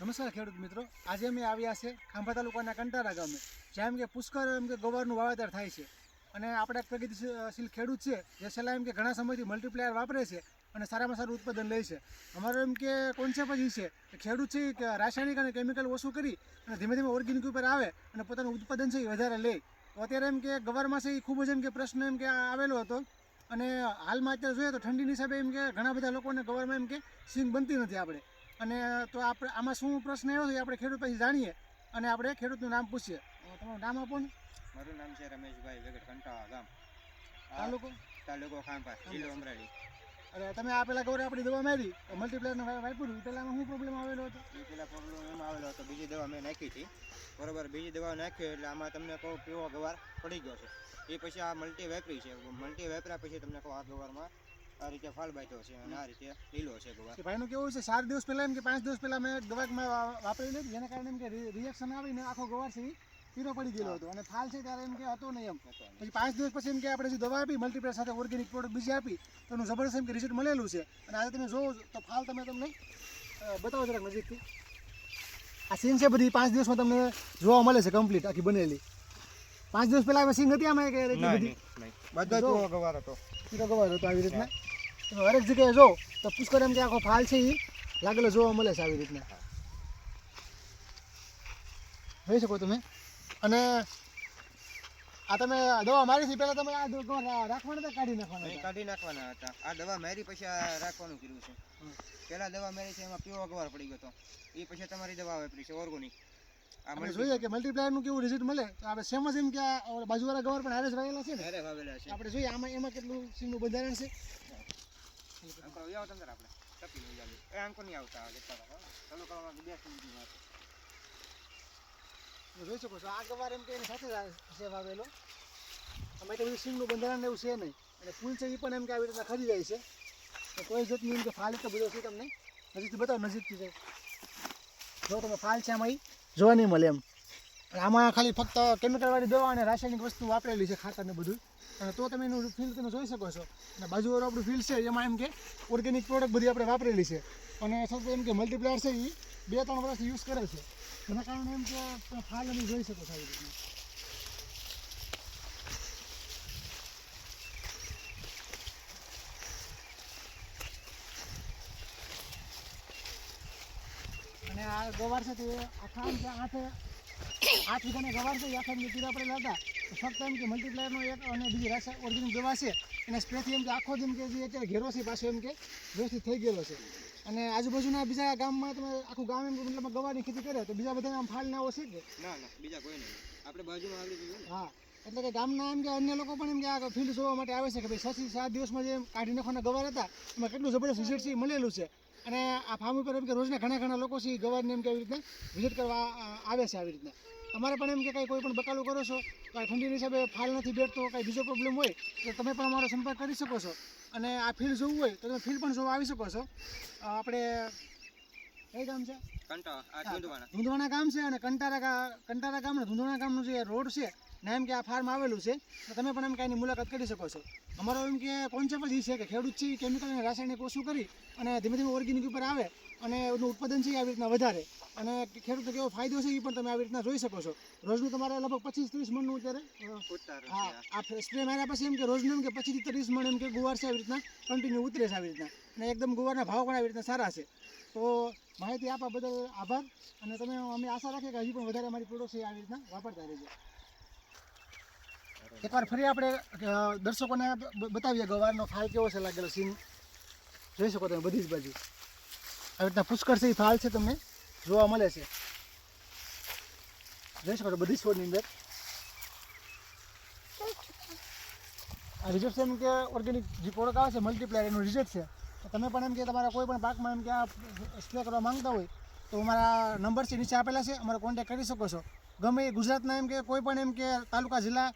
નમસ્કાર ખેડૂત મિત્રો. આજે અમે આવ્યા છે ખાંભા તાલુકાના કંટારા ગામે જેમ કે પુષ્કળ એમ કે ગવારનું વાવેતર થાય છે. અને આપણે પ્રગતિશીલ ખેડૂત છે, જે છેલ્લા એમ કે ઘણા સમયથી મલ્ટીપ્લાયર વાપરે છે અને સારામાં સારું ઉત્પાદન લે છે. અમારો એમ કે કોન્સેપ્ટ જ છે કે ખેડૂત છે કે રાસાયણિક અને કેમિકલ ઓછું કરી અને ધીમે ધીમે ઓર્ગેનિક ઉપર આવે અને પોતાનું ઉત્પાદન છે એ વધારે લે. તો અત્યારે એમ કે ગવારમાં છે એ ખૂબ જ એમ કે પ્રશ્ન એમ કે આવેલો હતો. અને હાલમાં અત્યારે જોઈએ તો ઠંડીની હિસાબે એમ કે ઘણા બધા લોકોને ગવારમાં એમ કે સિંગ બનતી નથી આપણે. અને તો આપણે આમાં શું પ્રશ્ન એવો છે આપણે ખેડૂત પાસે જાણીએ અને આપણે ખેડૂતનું નામ પૂછીએ. તમારું નામ આપો ને. મારું નામ છે રમેશભાઈ વેગડ કંટાળા ગામ તાલુકો? તાલુકો ખાંભા જિલ્લો અમરેલી. અરે તમે આ પેલા ગૌરે આપણી દવા મારી મલ્ટીપ્લેયરનો વાપર્યું પેલામાં શું પ્રોબ્લેમ આવેલો હતો? એ પેલા પ્રોબ્લેમ એમ આવેલો હતો બીજી દવા મેં નાખી હતી. બરોબર બીજી દવા નાખી એટલે આમાં તમને કહો પીવો ગવાર પડી ગયો છે. એ પછી આ મલ્ટી વેપરી છે. મલ્ટી વેપર્યા પછી તમને કહો આ ગવારમાં આ રીતે ફાલ બાંધ્યો છે અને આ રીતે લીલો છે ગવાર કે ભાઈનું કેવું છે? ચાર દિવસ પહેલા એમ કે પાંચ દિવસ પહેલા મેં દવામાં વાપરી લીધું. જેના કારણે એમ કે રિએક્શન આવીને આખો ગવાર છે પીરો પડી ગયેલો હતો. અને ફાલ છે ત્યારે એમ કે હતો નહીં એમ. હતો પછી પાંચ દિવસ પછી એમ કે આપણે જે દવા આપી મલ્ટીપ્લેયર સાથે ઓર્ગેનિક પ્રોડક્ટ બીજી આપી તો એનું જબરદસ્ત એમ કે રિઝલ્ટ મળેલું છે. અને આજે તમે જોવો તો ફાલ તમે તમને બતાવો જરાક નજીકથી. આ સીન છે બધી પાંચ દિવસમાં તમને જોવા મળે છે કમ્પ્લીટ આખી બનેલી. પાંચ દિવસ પહેલા સીન હતી આમાં કે બધી. બધો ગવાર હતો પીરો ગવાર હતો આવી રીતના. હરેક જગ્યાએ જો તો પુષ્કર એમ કે આખો ફાલ છે એ લાગેલો જોવા મળે છે આવી રીતના. જોઈ શકો તમે? અને આ તમે દવા મારી છે પહેલા તમે આ રાખવાના હતા કાઢી નાખવાના કાઢી નાખવાના હતા. આ દવા મારી પછી આ રાખવાનું કર્યું છે. પેલા દવા મારી છે એમાં પીવો અગવાર પડી ગયો હતો. એ પછી તમારી દવા વાપરી છે ઓર્ગોનિક આપણે જોઈએ કે મલ્ટીપ્લાયરનું કેવું રિઝલ્ટ મળે? તો આપણે સેમ જ એમ કે આ બાજુવાળા ગવાર પણ હારે જ વાવેલા છે ને? ઘરે વાવેલા છે. આપણે જોઈએ આમાં એમાં કેટલું સીમનું બંધારણ છે? અંકલ આવી આપણે. ટપી એ અંકલ નહીં આવતા ચાલો કરવા બે મિનિટની વાત જોઈ શકો એમ કે એની સાથે છે વાવેલો. આમાં એટલું બધું બંધારણ એવું છે નહીં. અને ફૂલ છે એ પણ એમ કે આવી રીતના ખરી જાય છે. તો કોઈ જાતની એમ કે ફાલ તો બધો છે તમને? નજીકથી બતાવો, નજીકથી જાય. જો તમે ફાલ છે ઈ, જોવા નહીં મળે એમ. આમાં ખાલી ફક્ત કેમિકલવાળી દવા અને રાસાયણિક વસ્તુ વાપરેલી છે ખાતર ને બધું. અને તો તમે એનું ફીલ તમે જોઈ શકો છો. અને બાજુવાળું આપણું ફીલ છે, એમાં એમ કે ઓર્ગેનિક પ્રોડક્ટ બધી આપણે વાપરેલી છે. અને સૌથી એમ કે મલ્ટીપ્લાયર છે એ બે ત્રણ વર્ષથી યુઝ કરે છે. એના કારણે એમ કે ફાલ અમે જોઈ શકો છો આવી રીતના. અને આ ગોવાર છે તે આખા આઠે આઠ વીઘાના ગવાર છે કે કીડા પડેલા હતા ફક્ત એમ કે મલ્ટીપ્લાયરનો એક અને બીજી રાસા ઓર્ગેનિક દવા છે. અને સ્પ્રેથી એમ કે આખો જેમ કે જે અત્યારે ઘેરો છે પાછો એમ કે વ્યવસ્થિત થઈ ગયેલો છે. અને આજુબાજુના બીજા ગામમાં તમે આખું ગામ એમ મતલબ ગવારની ખેતી કરે તો બીજા બધા આમ ફાલ ના છે કે? ના ના બીજા કોઈ નહીં. આપણે બાજુમાં આવી ગયું હા એટલે કે ગામના એમ કે અન્ય લોકો પણ એમ કે આ ફિલ્ડ જોવા માટે આવે છે કે ભાઈ છ સાત દિવસમાં જે કાઢી નાખવાના ગવાર હતા એમાં કેટલું જબરદસ્ત રિઝલ્ટ છે મળેલું છે. અને આ ફાર્મ ઉપર એમ કે રોજના ઘણા ઘણા લોકો છે ગવારને એમ કે આવી રીતના વિઝિટ કરવા આવે છે આવી રીતના. તમારે પણ એમ કે કંઈ કોઈ પણ બકાલું કરો છો કાંઈ ઠંડીની હિસાબે ફાલ નથી બેઠતો કાંઈ બીજો પ્રોબ્લેમ હોય તો તમે પણ અમારો સંપર્ક કરી શકો છો. અને આ ફિલ્ડ જોવું હોય તો તમે ફિલ્ડ પણ જોવા આવી શકો છો. આપણે કઈ ગામ છે? ધુંધવાણા. ગામ છે અને કંટારા કંટારા ગામ અને ધુંધવાણા ગામનું જે રોડ છે ને એમ કે આ ફાર્મ આવેલું છે તો તમે પણ એમ કે આની મુલાકાત કરી શકો છો. અમારો એમ કે કોન્સેપ્ટ જ એ છે કે ખેડૂત છે કેમિકલ અને રાસાયણિક ઓછું કરી અને ધીમે ધીમે ઓર્ગેનિક ઉપર આવે અને એનું ઉત્પાદન છે આવી રીતના વધારે. અને ખેડૂતનો કેવો ફાયદો છે એ પણ તમે આવી રીતના જોઈ શકો છો. રોજનું તમારે લગભગ પચીસ ત્રીસ મણનું અત્યારે હા આ. સ્પ્રે માર્યા પછી એમ કે રોજનું એમ કે પચીસ ત્રીસ મણ એમ કે ગુવાર છે આવી રીતના કન્ટિન્યુ ઉતરે છે આવી રીતના. અને એકદમ ગુવારના ભાવ પણ આવી રીતના સારા છે. તો માહિતી આપવા બદલ આભાર અને તમે અમે આશા રાખીએ કે હજી પણ વધારે અમારી પ્રોડક્ટ છે આવી રીતના વાપરતા રહેજો. એકવાર ફરી આપણે દર્શકોને બતાવીએ ગવારનો ફાલ કેવો છે લાગેલો સીન. જોઈ શકો તમે બધી જ બાજુ. આવી રીતના પુષ્કળ છે એ ફાલ છે તમને જોવા મળે છે. જોઈ શકો બધી છોડની અંદર. આ રિઝલ્ટ છે એમ કે ઓર્ગેનિક જે પ્રોડક્ટ આવે છે મલ્ટીપ્લાયર એનું રિઝલ્ટ છે. તો તમે પણ એમ કે તમારા કોઈ પણ પાકમાં એમ કે આ સ્પ્રે કરવા માંગતા હોય, તો અમારા નંબર છે, નીચે આપેલા છે, અમારો કોન્ટેક્ટ કરી શકો છો. ગમે એ ગુજરાતના એમ કે, કોઈ પણ એમ કે તાલુકા, જિલ્લા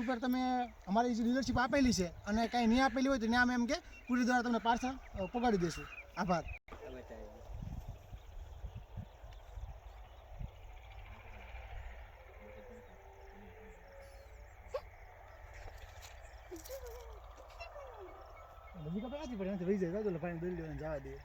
ઉપર તમે અમારી જે ડીલરશીપ આપેલી છે અને કાંઈ નહીં આપેલી હોય તો ત્યાં અમે એમ કે પૂરી દ્વારા તમને પાર્સલ પગાડી દઈશું. આભાર. આ બતાવ્યું. બધી પડે નથી વહી જાય તો લફાઈને દોરી લેવાની જવા દઈએ